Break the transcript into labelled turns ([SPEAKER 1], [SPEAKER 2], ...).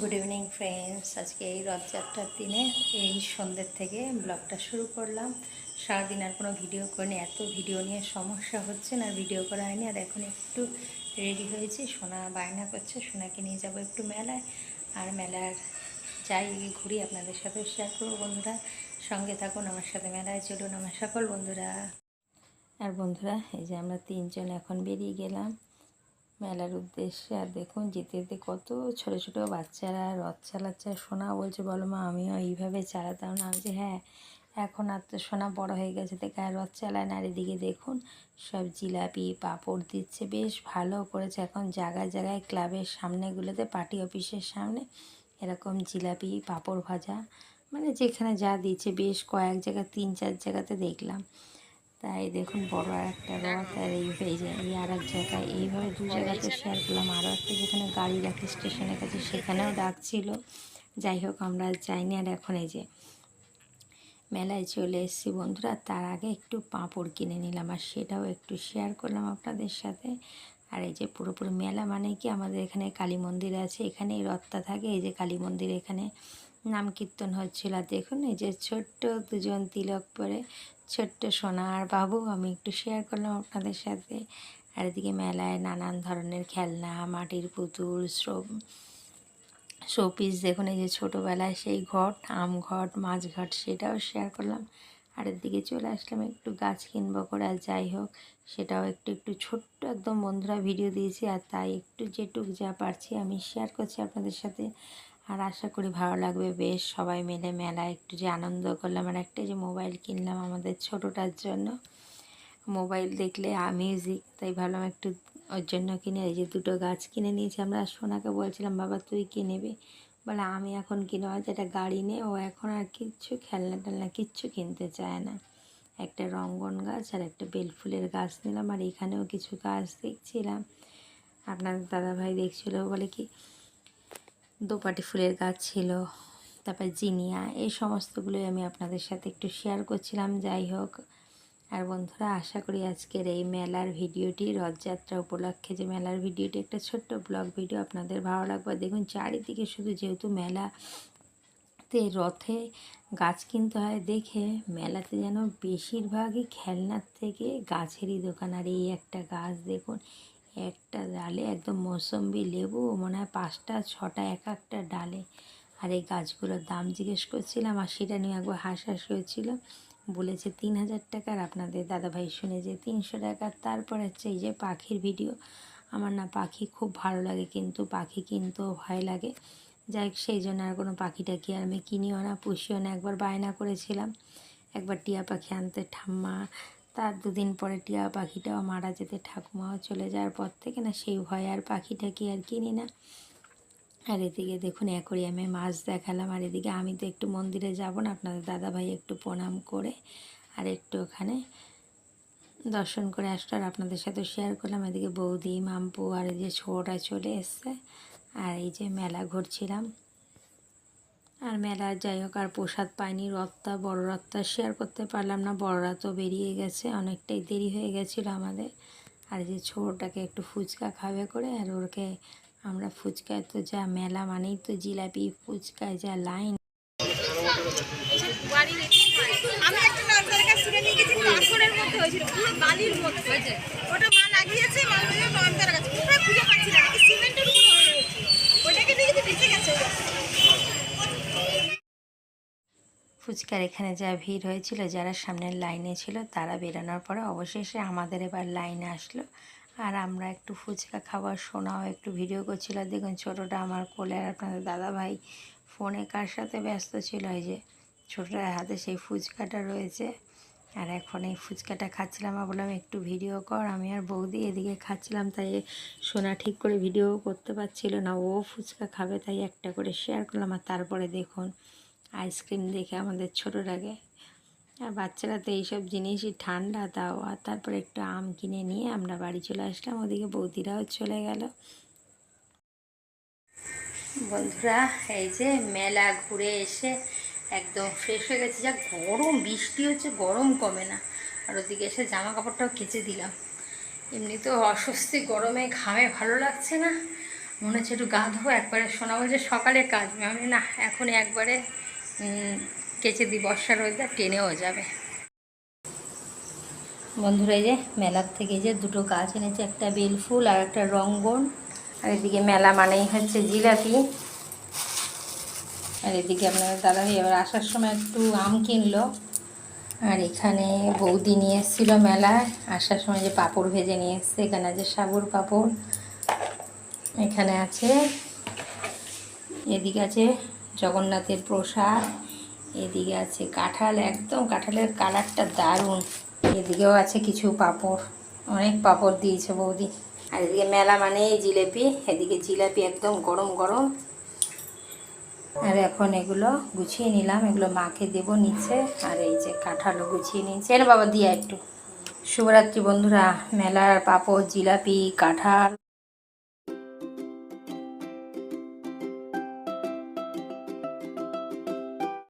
[SPEAKER 1] Good evening friends আজকে এই রথযাত্রার দিনে, এই সন্ধ্যের থেকে ব্লগটা শুরু করলাম। সারাদিন আর কোনো ভিডিও করিনি, এত ভিডিও নিয়ে সমস্যা হচ্ছে না ভিডিও করা হয়নি। আর এখন একটু রেডি হয়েছি, সোনা বায়না করছে, সোনাকে নিয়ে যাব একটু মেলায়। আর মেলার যাই ঘুরি, আপনাদের সাথেও শেয়ার করব, বন্ধুরা। সঙ্গে থাকুন, আমার সাথে মেলায় চলুন, আমার সকল বন্ধুরা। আর বন্ধুরা, এই যে আমরা তিনজন এখন বেরিয়ে গেলাম। মেলার উদ্দেশ্যে, আর দেখুন যেতে যেতে কত ছোট ছোট বাচ্চারা রথ চালাচ্ছে। সোনা বলছে, বলো মা, আমিও এইভাবে চালাতাম না। যে হ্যাঁ এখন আর তো সোনা বড় হয়ে গেছে দেখে আর রথ চালায় না। এদিকে দেখুন, সব জিলাপি, পাঁপড় দিচ্ছে, বেশ ভালো করেছে। এখন জায়গায় জায়গায় ক্লাবের সামনেগুলোতে, পার্টি অফিসের সামনে এরকম জিলাপি, পাঁপড় ভাজা মানে যেখানে যা দিচ্ছে, বেশ কয়েক জায়গায় তিন চার জায়গাতে দেখলাম। তাই দেখুন বড় আর একটা রথ আর এই হয়ে যায় এই আর এক জায়গায়। এইভাবে দু জায়গাতে শেয়ার করলাম। আরও একটা যেখানে গাড়ি রাখে স্টেশনের কাছে, সেখানেও ডাকছিল। যাই হোক, আমরা যাইনি। আর এখন এই যে মেলায় চলে এসেছি বন্ধুরা। তার আগে একটু পাঁপড় কিনে নিলাম আর সেটাও একটু শেয়ার করলাম আপনাদের সাথে। আর এই যে পুরোপুরি মেলা মানে কি? আমাদের এখানে কালী মন্দির আছে। এখানে রথটা থাকে। এই যে কালী মন্দির এখানে নাম কীর্তন হচ্ছিল। দেখুন, এই যে ছোট্ট দুজন তিলক পরে ছোট্ট সোনা আর বাবু, আমি একটু শেয়ার করলাম আপনাদের সাথে। আর এদিকে মেলায় নানান ধরনের খেলনা, মাটির পুতুল শ্রম শোপিস দেখুন, এই যে ছোটোবেলায় সেই ঘট, আম ঘট, মাছ ঘট, সেটাও শেয়ার করলাম। আর এদিকে চলে আসলাম, একটু গাছ কিনবো করে, আর যাই হোক, সেটাও একটু একটু ছোট্ট একদম বন্ধুরা ভিডিও দিয়েছি। আর তাই একটু যেটুক যা পারছি, আমি শেয়ার করছি আপনাদের সাথে। আর আশা করি ভালো লাগবে। বেশ সবাই মিলে মেলায় একটু যে আনন্দ করলাম আর একটা যে মোবাইল কিনলাম আমাদের ছোটোটার জন্য। মোবাইল দেখলে মিউজিক তাই ভাবলাম একটু ওর জন্য কিনে এই যে দুটো গাছ কিনে নিয়েছি। আমরা সোনাকে বলছিলাম, বাবা, তুই কি নেবে? বলে, আমি এখন কিনে হয়তো একটা গাড়ি নে, ও এখন আর কিচ্ছু খেলনা টেলনা কিচ্ছু কিনতে চায় না। একটা রঙ্গন গাছ আর একটা বেলফুলের গাছ নিলাম আর এখানেও কিছু গাছ দেখছিলাম। আপনাদের দাদাভাই দেখছিল, বলে কি দোপাটি ফুলের গাছ ছিল, তারপর জিনিয়া, এই সমস্তগুলোই আমি আপনাদের সাথে একটু শেয়ার করছিলাম, যাই হোক। আর বন্ধুরা, আশা করি আজকের এই মেলার ভিডিওটি, রথযাত্রা উপলক্ষে যে মেলার ভিডিওটি, একটা ছোট্ট ব্লগ ভিডিও আপনাদের ভালো লাগবে। দেখুন, চারিদিকে শুধু যেহেতু মেলাতে রথে গাছ কিনতে হয়, দেখে মেলাতে যেন বেশিরভাগই খেলনার থেকে গাছেরই দোকান। আর এই একটা গাছ, দেখুন একটা ডালে একদম মৌসম্বি লেবু, মনে হয় পাঁচটা, ছটা, এক একটা ডালে। আর এই গাছগুলোর দাম জিজ্ঞেস করছিলাম আর সেটা নিয়ে একবার হাসাহাসি হয়েছিল। বলেছে তিন হাজার টাকার, আপনাদের দাদাভাই শুনে যে তিনশো টাকার। তারপর হচ্ছে এই যে পাখির ভিডিও, আমার না পাখি খুব ভালো লাগে কিন্তু পাখি কিনতেও ভয় লাগে। যাই সেই জন্য আর কোনো পাখিটা কি আর আমি কিনিও না, পুষিও না। একবার বায়না করেছিলাম, একবার টিয়া পাখি আনতে, ঠাম্মা তার দুদিন পরে টিয়া পাখিটাও মারা যেতে ঠাকুমাও চলে যাওয়ার পর থেকে না সেই ভয়ে আর পাখিটা কি আর কিনি না। আর এদিকে দেখুন অ্যাকোরিয়ামে মাছ দেখালাম, আর এদিকে আমি তো একটু মন্দিরে যাব না, আপনাদের দাদাভাই একটু প্রণাম করে আর একটু ওখানে দর্শন করে আসলো। আর আপনাদের সাথে শেয়ার করলাম, এদিকে বৌদি, মাম্পু আর এই যে ছোটা চলে এসছে। আর এই যে মেলা ঘুরছিলাম। আর মেলা, যাই হোক, আর প্রসাদ পাইনি রথটা বড় রথটা শেয়ার করতে পারলাম না। বড়রা তো বেরিয়ে গেছে, অনেকটাই দেরি হয়ে গেছিল আমাদের। আর যে ছোটোটাকে একটু ফুচকা খাবে করে, আর ওরকে আমরা ফুচকায় তো যা মেলা মানেই তো জিলাপি, ফুচকায় যা লাইন
[SPEAKER 2] আমি একটা কাছ থেকে নিয়ে গেছি, পাথরের মধ্যে হয়েছিল, পুরো বালির মধ্যে ওটা মা লাগিয়েছে মা বলে নয়নতারা গাছ কোথায় খুঁজে পাচ্ছি না নাকি সিমেন্টের উপর হয়ে রয়েছে ওইটাকে নিয়ে গেছি বেঁচে গেছে ওটা।
[SPEAKER 1] ফুচকার এখানে যা ভিড় হয়েছিল, যারা সামনের লাইনে ছিল তারা বেরোনোর পরে অবশেষে আমাদের এবার লাইনে আসলো। আর আমরা একটু ফুচকা খাবার শোনাও একটু ভিডিও করছিল। দেখুন ছোটোটা আমার কোলে আর আপনাদের দাদা ভাই ফোনে কার সাথে ব্যস্ত ছিল? এই যে ছোটোটার হাতে সেই ফুচকাটা রয়েছে। আর এখন এই ফুচকাটা খাচ্ছিলাম আর বললাম, একটু ভিডিও কর। আমি আর বৌদি এদিকে খাচ্ছিলাম, তাই সোনা ঠিক করে ভিডিও করতে পারছিল না। ও ফুচকা খাবে, তাই একটা করে শেয়ার করলাম। আর তারপরে দেখুন আইসক্রিম দেখে আমাদের ছোটো ছোটোটাকে আর বাচ্চারা তো এইসব জিনিসই ঠান্ডা তাও। আর তারপরে একটু আম কিনে নিয়ে আমরা বাড়ি চলে আসলাম। ওদিকে বৌদিরাও চলে গেল। বন্ধুরা, এই যে মেলা ঘুরে এসে একদম ফ্রেশ হয়ে গেছে। যা গরম, বৃষ্টি হচ্ছে, গরম কমে না। আর ওদিকে এসে জামা কাপড়টাও কেচে দিলাম। এমনি তো অস্বস্তি গরমে, ঘামে ভালো লাগছে না। মনে হচ্ছে একটু গা ধোবো, একবারে শোনা বলছে সকালে কাজ। আমি না এখন একবারে কেচে দিই বর্ষার ওয়েদার টেনেও যাবে। বন্ধুরা, এই যে মেলার থেকে যে দুটো গাছ এনেছে, একটা বেলফুল আর একটা রঙ্গন। আর এদিকে মেলা মানেই হচ্ছে জিলাপি। আর এদিকে আপনার দাদা এবার আসার সময় একটু আম কিনলো। আর এখানে বৌদি নিয়ে এসেছিল মেলায়। আসার সময় যে পাঁপড় ভেজে নিয়ে এসছে, এখানে আছে সাবুর পাপড়। এখানে আছে, এদিকে আছে জগন্নাথের প্রসাদ। এদিকে আছে কাঁঠাল, একদম কাঁঠালের কালারটা দারুণ। এদিকেও আছে কিছু পাঁপড়, অনেক পাঁপড় দিয়েছে বৌদি। আর এদিকে মেলা মানে জিলেপি, এদিকে জিলাপি একদম গরম গরম। আর এখন এগুলো গুছিয়ে নিলাম, এগুলো মাকে দেব নিচে। আর এই যে কাঁঠালও গুছিয়ে এর বাবা দিয়া একটু। শুভরাত্রি বন্ধুরা, মেলার পাঁপড়, জিলাপি, কাঁঠাল।